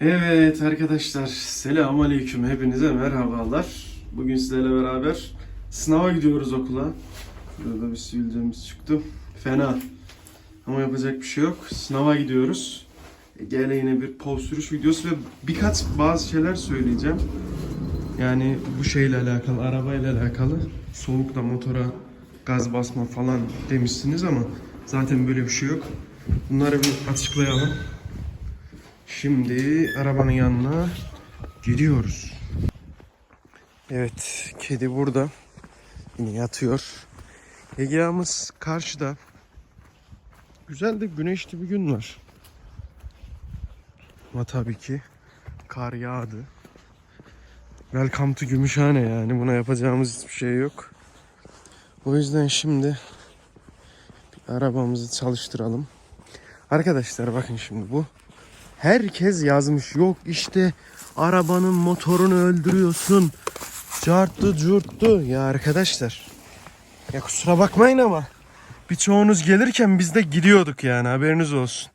Evet arkadaşlar selamun aleyküm hepinize merhabalar. Bugün sizlerle beraber sınava gidiyoruz okula. Burada bir sivilcemiz çıktı. Fena. Ama yapacak bir şey yok. Sınava gidiyoruz. E, Gene yine bir pov sürüş videosu ve birkaç bazı şeyler söyleyeceğim. Yani bu şeyle alakalı, arabayla alakalı. Soğukta motora gaz basma falan demişsiniz ama zaten böyle bir şey yok. Bunları bir açıklayalım. Şimdi arabanın yanına gidiyoruz. Evet, kedi burada. Yine yatıyor. Egea'mız karşıda. Güzel de güneşli bir gün var. Ama tabii ki kar yağdı. Welcome to Gümüşhane yani. Buna yapacağımız hiçbir şey yok. O yüzden şimdi arabamızı çalıştıralım. Arkadaşlar bakın şimdi bu Herkes yazmış. Yok işte arabanın motorunu öldürüyorsun. Carttı curttu. Ya arkadaşlar. Ya kusura bakmayın ama. Birçoğunuz gelirken biz de gidiyorduk yani haberiniz olsun.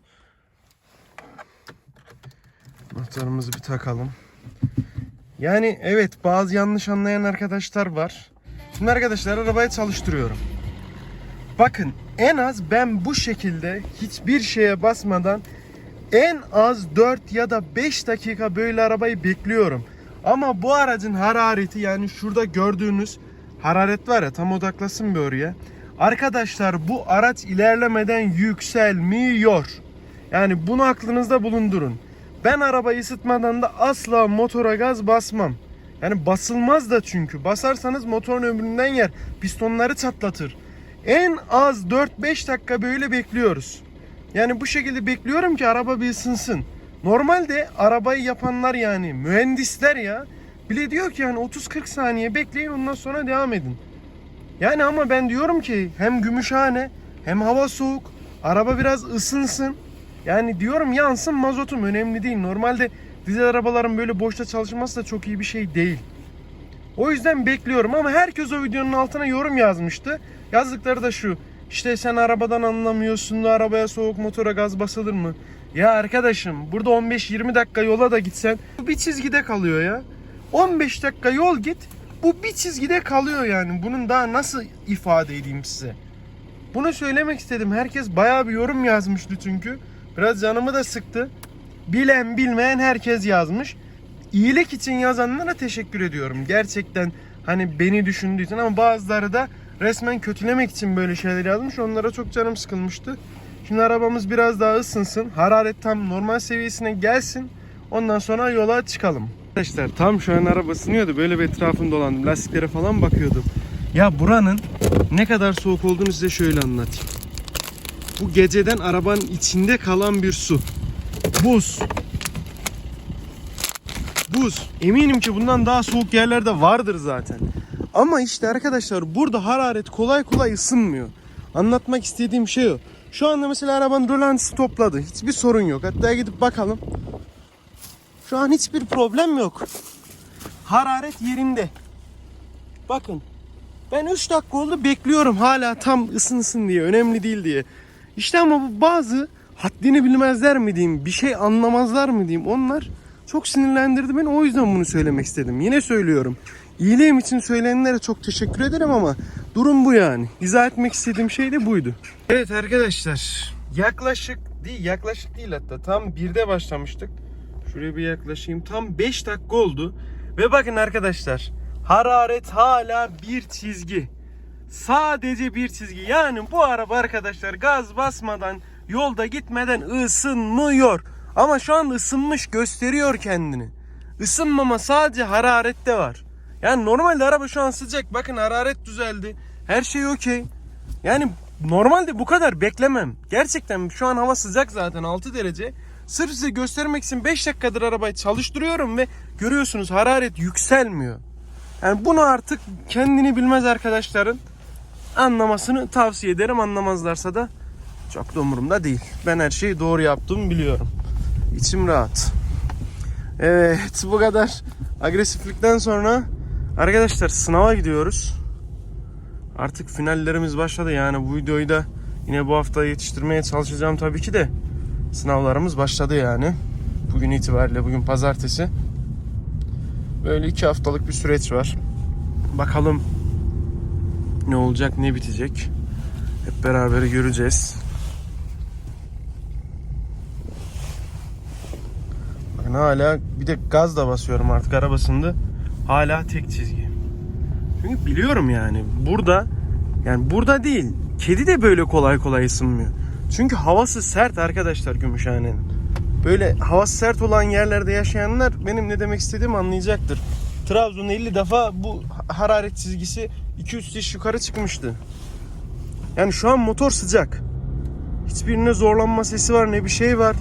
Motorumuzu bir takalım. Yani evet bazı yanlış anlayan arkadaşlar var. Şimdi arkadaşlar arabayı çalıştırıyorum. Bakın en az ben bu şekilde hiçbir şeye basmadan en az 4 ya da 5 dakika böyle arabayı bekliyorum. Ama bu aracın harareti yani şurada gördüğünüz hararet var ya tam odaklasın bir oraya. Arkadaşlar bu araç ilerlemeden yükselmiyor. Yani bunu aklınızda bulundurun. Ben arabayı ısıtmadan da asla motora gaz basmam. Yani basılmaz da çünkü. Basarsanız motorun ömründen yer. Pistonları çatlatır. En az 4-5 dakika böyle bekliyoruz. Yani bu şekilde bekliyorum ki araba bir ısınsın. Normalde arabayı yapanlar yani mühendisler ya bile diyor ki yani 30-40 saniye bekleyin ondan sonra devam edin. Yani ama ben diyorum ki hem Gümüşhane hem hava soğuk araba biraz ısınsın. Yani diyorum yansın mazotum önemli değil. Normalde dizel arabaların böyle boşta çalışması da çok iyi bir şey değil. O yüzden bekliyorum ama herkes o videonun altına yorum yazmıştı. Yazdıkları da şu. İşte sen arabadan anlamıyorsun da arabaya soğuk motora gaz basılır mı? Ya arkadaşım burada 15-20 dakika yola da gitsen bu bir çizgide kalıyor ya. 15 dakika yol git bu bir çizgide kalıyor yani. Bunun daha nasıl ifade edeyim size? Bunu söylemek istedim. Herkes bayağı bir yorum yazmıştı çünkü. Biraz canımı da sıktı. Bilen bilmeyen herkes yazmış. İyilik için yazanlara teşekkür ediyorum. Gerçekten hani beni düşündüysen ama bazıları da resmen kötülemek için böyle şeyler yazmış. Onlara çok canım sıkılmıştı. Şimdi arabamız biraz daha ısınsın. Hararet tam normal seviyesine gelsin. Ondan sonra yola çıkalım. Arkadaşlar tam şu an araba ısınıyordu. Böyle bir etrafında dolandım. Lastiklere falan bakıyordum. Ya buranın ne kadar soğuk olduğunu size şöyle anlatayım. Bu geceden arabanın içinde kalan bir su. Buz. Buz. Eminim ki bundan daha soğuk yerlerde vardır zaten. Ama işte arkadaşlar burada hararet kolay kolay ısınmıyor. Anlatmak istediğim şey o. Şu anda mesela arabanın rölantisi topladı. Hiçbir sorun yok. Hatta gidip bakalım. Şu an hiçbir problem yok. Hararet yerinde. Bakın. Ben 3 dakika oldu bekliyorum hala tam ısınsın diye. Önemli değil diye. İşte ama bu bazı haddini bilmezler mi diyeyim, bir şey anlamazlar mı diyeyim. Onlar çok sinirlendirdi beni. O yüzden bunu söylemek istedim. Yine söylüyorum. İyiliğim için söyleyenlere çok teşekkür ederim ama durum bu yani. İzah etmek istediğim şey de buydu. Evet arkadaşlar. Yaklaşık değil yaklaşık değil hatta tam birde başlamıştık. Şuraya bir yaklaşayım. Tam 5 dakika oldu. Ve bakın arkadaşlar. Hararet hala bir çizgi. Sadece bir çizgi. Yani bu araba arkadaşlar gaz basmadan yolda gitmeden ısınmıyor. Ama şu an ısınmış gösteriyor kendini. Isınmama sadece hararette var. Yani normalde araba şu an sıcak. Bakın hararet düzeldi. Her şey okey. Yani normalde bu kadar beklemem. Gerçekten şu an hava sıcak zaten 6 derece. Sırf size göstermek için 5 dakikadır arabayı çalıştırıyorum ve görüyorsunuz hararet yükselmiyor. Yani bunu artık kendini bilmez arkadaşların anlamasını tavsiye ederim. Anlamazlarsa da çok da umurumda değil. Ben her şeyi doğru yaptığımı biliyorum. İçim rahat. Evet bu kadar agresiflikten sonra arkadaşlar sınava gidiyoruz. Artık finallerimiz başladı yani bu videoyu da yine bu hafta yetiştirmeye çalışacağım tabii ki de sınavlarımız başladı yani. Bugün itibariyle bugün pazartesi. Böyle iki haftalık bir süreç var. Bakalım ne olacak ne bitecek. Hep beraber göreceğiz. Bakın hala bir de gaz da basıyorum artık arabasında. Hala tek çizgi. Çünkü biliyorum yani burada yani burada değil. Kedi de böyle kolay kolay ısınmıyor. Çünkü havası sert arkadaşlar Gümüşhane'nin. Böyle havası sert olan yerlerde yaşayanlar benim ne demek istediğimi anlayacaktır. Trabzon 50 defa bu hararet çizgisi 2-3 diş yukarı çıkmıştı. Yani şu an motor sıcak. Hiçbirine zorlanma sesi var ne bir şey var.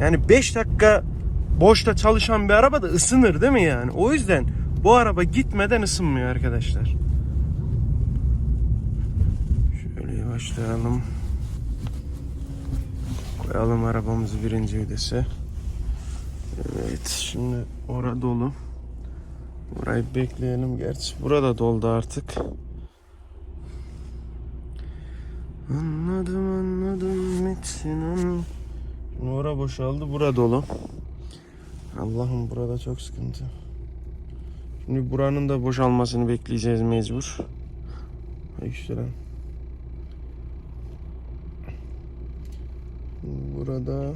Yani 5 dakika boşta çalışan bir araba da ısınır değil mi yani? O yüzden bu araba gitmeden ısınmıyor arkadaşlar. Şöyle yavaşlayalım. Koyalım arabamızı birinci vitese. Evet şimdi ora dolu. Burayı bekleyelim. Gerçi burada doldu artık. Anladım anladım Metin an- Ora boşaldı. Bura dolu. Allah'ım burada çok sıkıntı. Şimdi buranın da boşalmasını bekleyeceğiz mecbur. Lan. Burada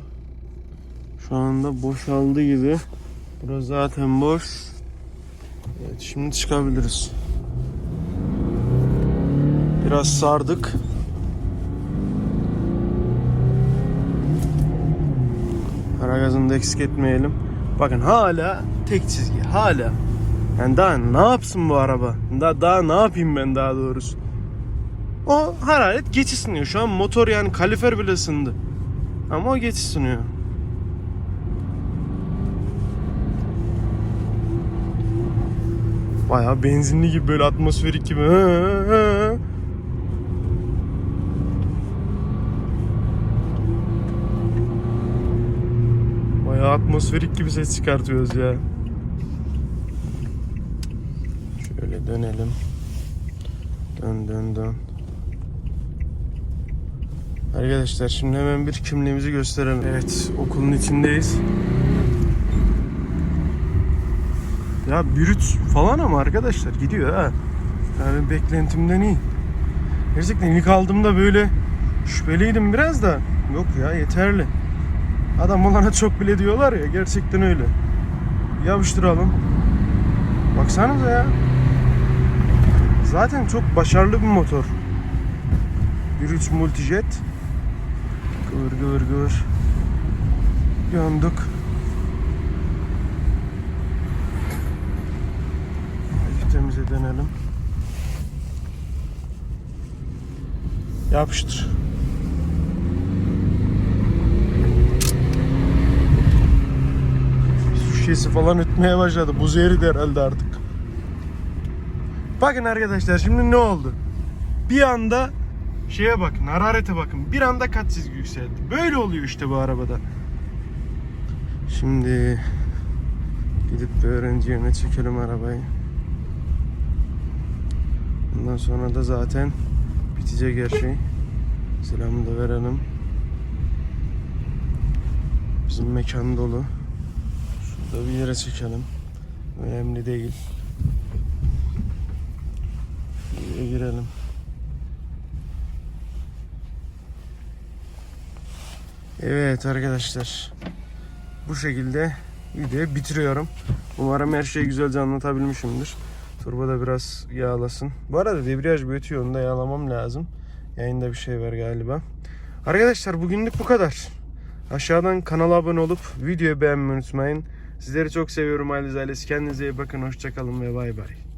şu anda boşaldı gibi. Burası zaten boş. Evet şimdi çıkabiliriz. Biraz sardık. Para gazını da eksik etmeyelim. Bakın hala tek çizgi. Hala. Yani daha ne yapsın bu araba? Daha, daha ne yapayım ben daha doğrusu? O hararet geç ısınıyor. Şu an motor yani kalifer bile ısındı. Ama o geç ısınıyor. Bayağı benzinli gibi böyle atmosferik gibi. Atmosferik gibi ses çıkartıyoruz ya. Şöyle dönelim. Dön dön dön. Arkadaşlar şimdi hemen bir kimliğimizi gösterelim. Evet okulun içindeyiz. Ya bürüt falan ama arkadaşlar gidiyor ha. Yani beklentimden iyi. Gerçekten ilk aldığımda böyle şüpheliydim biraz da. Yok ya yeterli. Adam olana çok bile diyorlar ya gerçekten öyle. Yapıştıralım. Baksanıza ya. Zaten çok başarılı bir motor. 1.3 Multijet. Gıvır gıvır gıvır. Yandık. Temize dönelim. Yapıştır. Şişesi falan ötmeye başladı. Buz eridi herhalde artık. Bakın arkadaşlar şimdi ne oldu? Bir anda şeye bakın, hararete bakın. Bir anda kat çizgi yükseldi. Böyle oluyor işte bu arabada. Şimdi gidip bir öğrenci yerine çekelim arabayı. Ondan sonra da zaten bitecek her şey. Selamı da verelim. Bizim mekan dolu. Şurada bir yere çekelim. Önemli değil. Buraya girelim. Evet arkadaşlar. Bu şekilde videoyu bitiriyorum. Umarım her şeyi güzelce anlatabilmişimdir. Turbo da biraz yağlasın. Bu arada debriyaj büyütüyor. Onu da yağlamam lazım. Yayında bir şey var galiba. Arkadaşlar bugünlük bu kadar. Aşağıdan kanala abone olup videoyu beğenmeyi unutmayın. Sizleri çok seviyorum Ailesi ailesi. Kendinize iyi bakın. Hoşçakalın ve bay bay.